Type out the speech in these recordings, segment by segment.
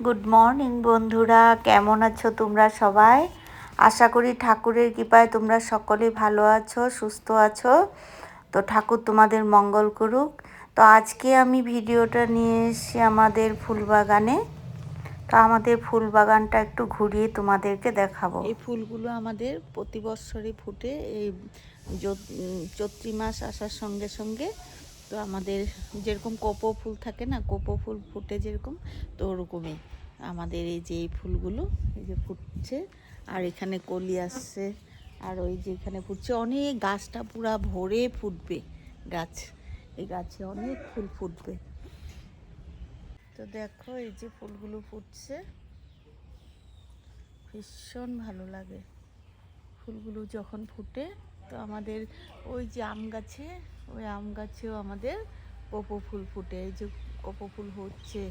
Good morning বন্ধুরা। কেমন আছো তোমরা সবাই? আশা করি ঠাকুরের কৃপায় তোমরা সকলে ভালো আছো, সুস্থ আছো। তো ঠাকুর তোমাদের মঙ্গল করুক। তো আজকে আমি ভিডিওটা নিয়ে এসেছি আমাদের ফুল বাগানে তো আমাদের ফুল বাগানটা একটু ঘুরিয়ে তোমাদেরকে দেখাবো। এই ফুলগুলো আমাদের প্রতি বছরই ফুটে। এই চৈত্রি মাস আসার সঙ্গে সঙ্গে তো আমাদের যেরকম কোপো ফুল থাকে না, কোপো ফুল ফুটে যেরকম, তো ওরকমই আমাদের এই যে এই ফুলগুলো, এই যে ফুটছে। আর এখানে কলি আসছে, আর ওই যে এখানে ফুটছে। অনেক গাছটা পুরা ভরে ফুটবে গাছ। এই গাছে অনেক ফুল ফুটবে। তো দেখো এই যে ফুলগুলো ফুটছে। ভীষণ ভালো লাগে। ফুলগুলো যখন ফুটে তো আমাদের ওই যে আম গাছে, ওই আম গাছেও আমাদের কোপো ফুল ফুটে। এই যে কোপো ফুল হচ্ছে।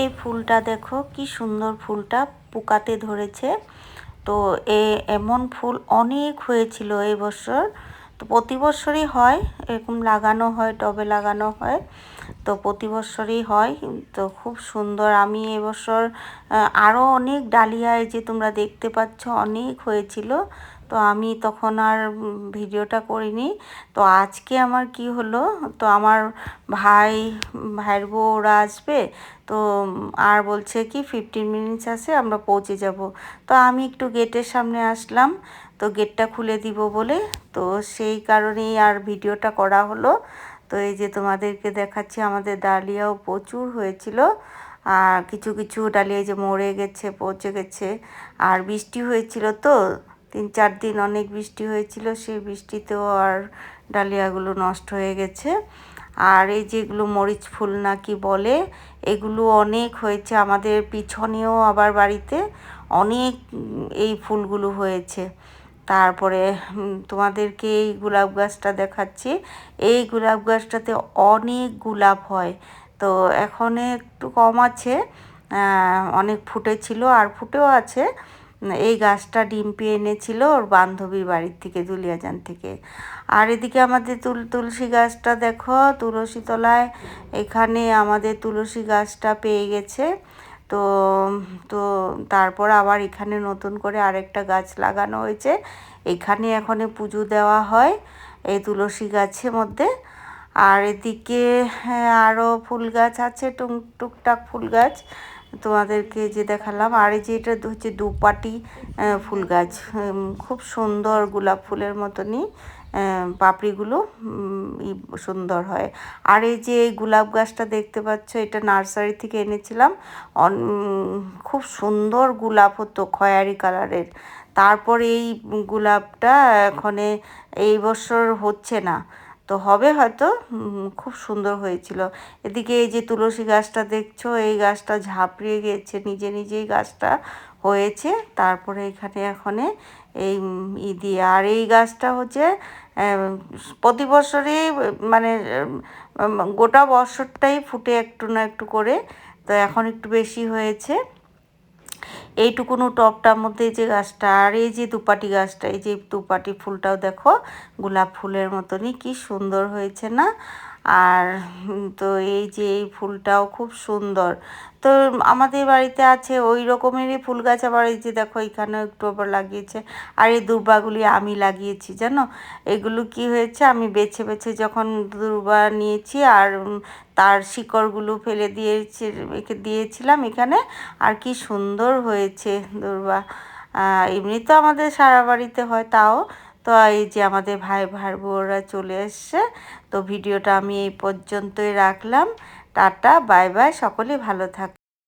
এই ফুলটা দেখো, কি সুন্দর ফুলটা পোকাতে ধরেছে। তো এ এমন ফুল অনেক হয়েছিল এই বছর। তো প্রতি বছরই হয়, এরকম লাগানো হয়, টবে লাগানো হয়। তো প্রতি বছরই হয়, তো খুব সুন্দর। আমি এবছর আরও অনেক ডালিয়ায় যে তোমরা দেখতে পাচ্ছ, অনেক হয়েছিল। তো আমি তখন আর ভিডিওটা করিনি। তো আজকে আমার কি হলো, তো আমার ভাই, ভাইয়ের বউ ওরা আসবে, তো আর বলছে কি ফিফটিন মিনিটস আছে, আমরা পৌঁছে যাব। তো আমি একটু গেটের সামনে আসলাম, তো গেটটা খুলে দিব বলে, তো সেই কারণেই আর ভিডিওটা করা হলো। তো এই যে তোমাদেরকে দেখাচ্ছি, আমাদের ডালিয়াও প্রচুর হয়েছিল, আর কিছু কিছু ডালিয়া যে মরে গেছে, পচে গেছে, আর বৃষ্টি হয়েছিল তো তিন চার দিন অনেক বৃষ্টি হয়েছিল, সেই বৃষ্টিতেও আর ডালিয়াগুলো নষ্ট হয়ে গেছে। আর এই যেগুলো মরিচ ফুল নাকি বলে, এগুলো অনেক হয়েছে আমাদের পিছনেও আবার বাড়িতে। অনেক এই ফুলগুলো হয়েছে। তারপরে তোমাদেরকে এই গোলাপ গাছটা দেখাচ্ছি। এই গোলাপ গাছটাতে অনেক গোলাপ হয়। তো এখন একটু কম আছে অনেক ফুটেছিল আর ফুটেও আছে। এই গাছটা ডিম পেয়ে এনেছিল ওর বান্ধবীর বাড়ির থেকে দুলিয়াজান থেকে। আর এদিকে আমাদের তুল তুলসী গাছটা দেখো তুলসী তলায় এখানে আমাদের তুলসী গাছটা পেয়ে গেছে। তো তো তারপর আবার এখানে নতুন করে আরেকটা গাছ লাগানো হয়েছে। এখানে এখন পুজো দেওয়া হয় এই তুলসী গাছের মধ্যে। আর এদিকে হ্যাঁ, আরও ফুল গাছ আছে টুক টুকটাক ফুল গাছ। তোমাদেরকে যে দেখালাম, আর এই যে এটা হচ্ছে দুপাটি ফুল গাছ। খুব সুন্দর গোলাপ ফুলের মতনই পাপড়িগুলো সুন্দর হয়। আর এই যে এই গোলাপ গাছটা দেখতে পাচ্ছ, এটা নার্সারি থেকে এনেছিলাম। খুব সুন্দর গোলাপ হতো, খয়ারি কালারের। তারপর এই গোলাপটা এখানে এই বছর হচ্ছে না। তো হবে হয়তো খুব সুন্দর হয়েছিল। এদিকে এই যে তুলসী গাছটা দেখছ, এই গাছটা ঝাঁপড়িয়ে গেছে, নিজে নিজেই গাছটা হয়েছে। তারপরে এখানে এখানে এই ই দিয়ে। আর এই গাছটা হচ্ছে প্রতি বছরই মানে গোটা বছরটাই ফুটে একটু না একটু করে। তো এখন একটু বেশি হয়েছে। এইটুকুনো টপটার মধ্যে যে গাছটা আর এই যে দুপাটি গাছটা, এই যে দুপাটি ফুলটাও দেখো, গোলাপ ফুলের মতনই কি সুন্দর হয়েছে না? আর তো এই যে এই ফুলটাও খুব সুন্দর। তো আমাদের বাড়িতে আছে ওই রকমেরই ফুল গাছ, আবার এই যে দেখো এখানেও একটু আবার লাগিয়েছে। আর এই দুর্বাগুলি আমি লাগিয়েছি, জানো? এগুলো কি হয়েছে? আমি বেছে বেছে যখন দুর্বা নিয়েছি আর তার শিকড়গুলো ফেলে দিয়েছি দিয়েছিলাম এখানে। আর কি সুন্দর হয়েছে দুর্বা। এমনি তো আমাদের সারা বাড়িতে হয় তাও। তো এই যে আমাদের ভাই ভাই বোরা চলে এসছে, তো ভিডিওটা আমি এই পর্যন্তই রাখলাম। টাটা, বাই বাই, সকলে ভালো থাক